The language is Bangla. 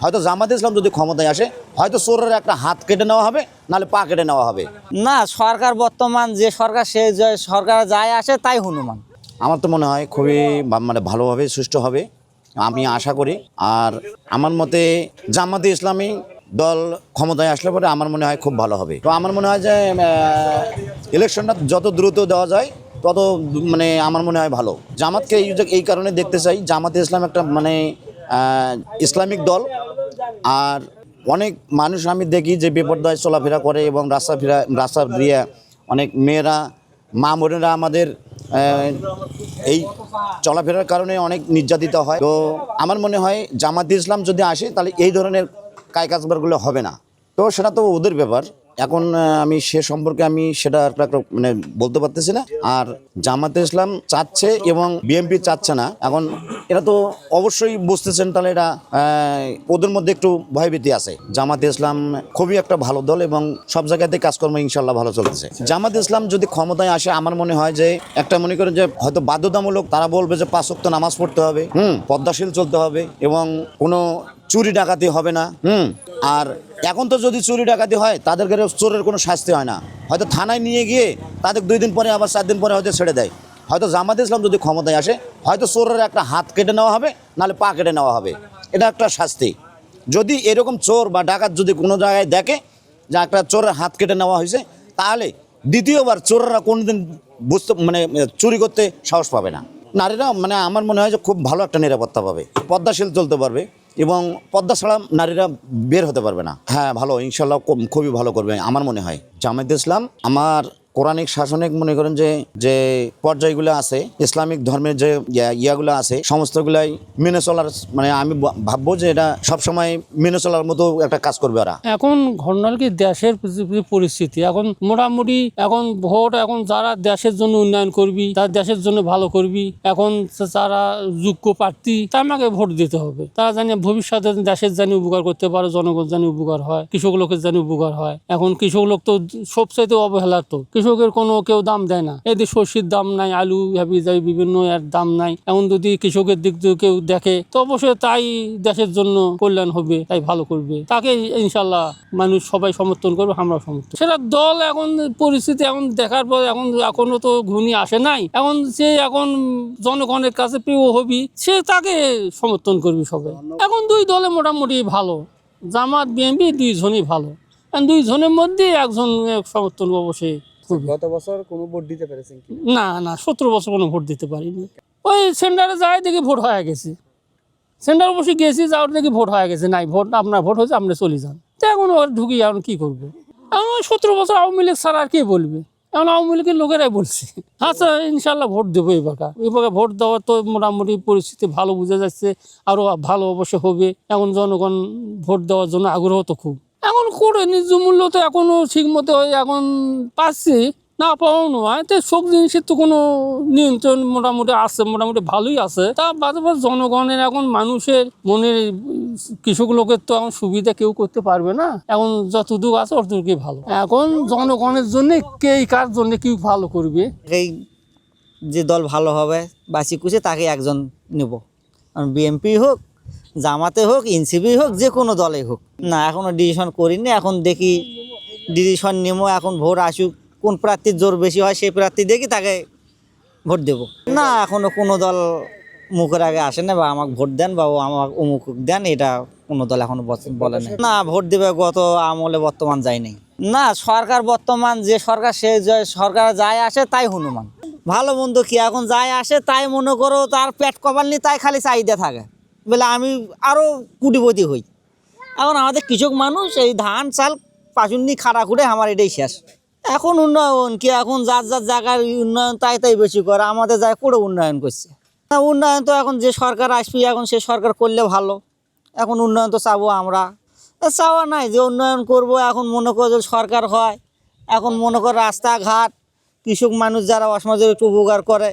হয়তো জামাত ইসলাম যদি ক্ষমতায় আসে হয়তো চোরের একটা হাত কেটে নেওয়া হবে নাহলে পা কেটে নেওয়া হবে। না সরকার বর্তমান যে সরকার সে যে সরকার যায় আসে তাই হনুমান। আমার তো মনে হয় খুবই মানে ভালোভাবে সুষ্ঠু হবে আমি আশা করি। আর আমার মতে জামাতে ইসলামী দল ক্ষমতায় আসলে পরে আমার মনে হয় খুব ভালো হবে। তো আমার মনে হয় যে ইলেকশনটা যত দ্রুত দেওয়া যায় তত মানে আমার মনে হয় ভালো। জামাতকে এই যে- এই কারণে দেখতে চাই জামাতে ইসলাম একটা মানে ইসলামিক দল আর অনেক মানুষ আমি দেখি যে বিপর্যয় চলাফেরা করে এবং রাস্তা ফেরা, রাস্তা দিয়ে অনেক মেয়েরা, মা বোনেরা আমাদের এই চলাফেরার কারণে অনেক নির্যাতিত হয়। তো আমার মনে হয় জামাত ইসলাম যদি আসে, তাহলে এই ধরনের কায় কাজবারগুলো হবে না। তো সেটা তো ওদের ব্যাপার। এখন আমি সে সম্পর্কে আমি সেটা মানে বলতে পারতেছি না। আর জামাতে ইসলাম চাচ্ছে এবং বিএনপি চাচ্ছে না। এখন এটা তো অবশ্যই বুঝতেছেন তাহলে এটা ওদের মধ্যে একটু ভয়ভীতি আছে। জামাতে ইসলাম খুবই একটা ভালো দল এবং সব জায়গাতে কাজকর্ম ইনশাল্লাহ ভালো চলতেছে। জামাত ইসলাম যদি ক্ষমতায় আসে, আমার মনে হয় যে, একটা মনে করেন যে, হয়তো বাধ্যতামূলক তারা বলবে যে, পাঁচ নামাজ পড়তে হবে, হুম পদ্মাশীল চলতে হবে এবং কোনো চুরি ডাকাতি হবে না, হুম আর এখন তো যদি চুরি ডাকাতি হয়, তাদেরকে চোরের কোনো শাস্তি হয় না। হয়তো থানায় নিয়ে গিয়ে তাদের দুই দিন পরে, আবার চার দিন পরে হয়তো ছেড়ে দেয়। হয়তো জামাত ইসলাম যদি ক্ষমতায় আসে, হয়তো চোরের একটা হাত কেটে নেওয়া হবে, নাহলে পা কেটে নেওয়া হবে। এটা একটা শাস্তি। যদি এরকম চোর বা ডাকাত যদি কোনো জায়গায় দেখে যে একটা চোরের হাত কেটে নেওয়া হয়েছে, তাহলে দ্বিতীয়বার চোররা কোনোদিন বুঝতে মানে চুরি করতে সাহস পাবে না। নারীরা মানে আমার মনে হয় যে খুব ভালো একটা নিরাপত্তা পাবে। পদ্মাশীল চলতে পারবে। এবং পদ্মা ছাড়া নারীরা বের হতে পারবে না। হ্যাঁ ভালো, ইনশাল্লাহ খুবই ভালো করবে, আমার মনে হয়। জামায়াত ইসলাম, আমার কোরআনিক শাসনিক মনে করেন যে যে পর্যায়গুলো আছে, ইসলামিক ধর্মের যে ইয়া- ইয়াগুলো আছে, সমস্তগুলাই মেনে চলার মানে আমি ভাববো যে এটা সবসময় মেনে চলার মতো একটা কাজ করবে ওরা। এখন ঘটনার কি দেশের পরিস্থিতি? এখন মোটামুটি এখন ভোট, এখন যারা দেশের জন্য উন্নয়ন করবি, তারা দেশের জন্য ভালো করবি, এখন যারা যোগ্য প্রার্থী তাকে ভোট দিতে হবে। তারা জানি ভবিষ্যতে দেশের জানি উপকার করতে পারে, জনগণ জানি উপকার হয়, কৃষক লোকের জানি উপকার হয়। এখন কৃষক লোক তো সবচাইতে অবহেলা তো। কৃষকের কোনো কেউ দাম দেয় না। এদের শস্যের দাম নাই, আলু হাবি যাই বিভিন্ন এর দাম নাই। এমন যদি কৃষকের দিক দিয়ে কেউ দেখে, তো অবশ্যই তাই দেশের জন্য কল্যাণ হবে, তাই ভালো করবে। তাকে ইনশাল্লাহ মানুষ সবাই সমর্থন করবে, আমরাও সমর্থন। সেটা দল এখন, পরিস্থিতি এখন দেখার পর এখন এখনও তো ঘূর্ণি আসে নাই। এখন সে এখন জনগণের কাছে প্রিয় হবি, সে তাকে সমর্থন করবি সবাই। এখন দুই দলে মোটামুটি ভালো। জামাত, বিএনপি দুইজনই ভালো। দুইজনের মধ্যে একজন সমর্থন অবশ্যই। গত বছর কোনো ভোট দিতে পেরেছেন কি? না না সতেরো বছর কোনো ভোট দিতে পারিনি। ওই সেন্টারে যাই দেখি ভোট হয়ে গেছে। সেন্টার বসে গেছি যাওয়ার দেখি ভোট হয়ে গেছে। নাই ভোট আপনার ভোট হয়েছে আপনি চলে যান। তো এখন ঢুকি এখন কী করব? ওই সতেরো বছর আওয়ামী লীগ ছাড়া আর কে বলবে? এখন আওয়ামী লীগের লোকেরাই বলছে। আচ্ছা ইনশাল্লাহ ভোট দেবো এবার এবার ভোট দেওয়ার তো মোটামুটি পরিস্থিতি ভালো বোঝা যাচ্ছে। আরও ভালো অবশ্য হবে। এখন জনগণ ভোট দেওয়ার জন্য আগ্রহ তো খুব। করে ন্যায্য মূল্য তো এখনও ঠিক মতো এখন পাচ্ছি, না পাওয়াও নয়। তো সব জিনিসের তো কোনো নিয়ন্ত্রণ মোটামুটি আছে, মোটামুটি ভালোই আছে। তা বাদে জনগণের এখন মানুষের মনের কৃষক লোকের তো এখন সুবিধা কেউ করতে পারবে না। এখন যতটুকু আছে অতটুকুই ভালো। এখন জনগণের জন্য কে কার জন্য কি ভালো করবে? এই যে দল ভালো হবে বাছি কুচে তাকে একজন নেব। বিএমপি হোক জামাতে হোক, এনসিপি হোক, যে কোনো দলে হোক। না, এখনও ডিসিশন করিনি, এখন দেখি ডিসিশন নেব, এখন ভোট আসুক। কোন প্রার্থীর জোর বেশি হয়, সেই প্রার্থী দেখি তাকে ভোট দেব। না, এখনও কোনো দল মুখের আগে আসে না, বা আমাকে ভোট দেন, বা আমাকে অমুক দেন, এটা কোনো দল এখনও বলে না না, ভোট দেবে গত আমলে, বর্তমান যায়নি না, সরকার বর্তমান যে সরকার, সে সরকার যায় আসে, তাই হনুমান। ভালো মন্দ কি, এখন যায় আসে, তাই মনে করো, তার পেট কপাল নিয়ে তাই খালি চাহিদা থাকে। বলে আমি আরও কুটিপতি হই। এখন আমাদের কৃষক মানুষ এই ধান, চাল পাচুন্নি খাড়া খুঁড়ে আমার এটাই শেষ। এখন উন্নয়ন কি? এখন যার যার জায়গার উন্নয়ন তাই তাই বেশি করে। আমাদের যায় করে উন্নয়ন করছে। উন্নয়ন তো এখন যে সরকার আসবে, এখন সে সরকার করলে ভালো। এখন উন্নয়ন তো চাবো আমরা। চাওয়া নাই যে উন্নয়ন করব। এখন মনে করো সরকার হয়। এখন মনে কর রাস্তাঘাট, কৃষক মানুষ যারা অসমাজের একটু উপকার করে।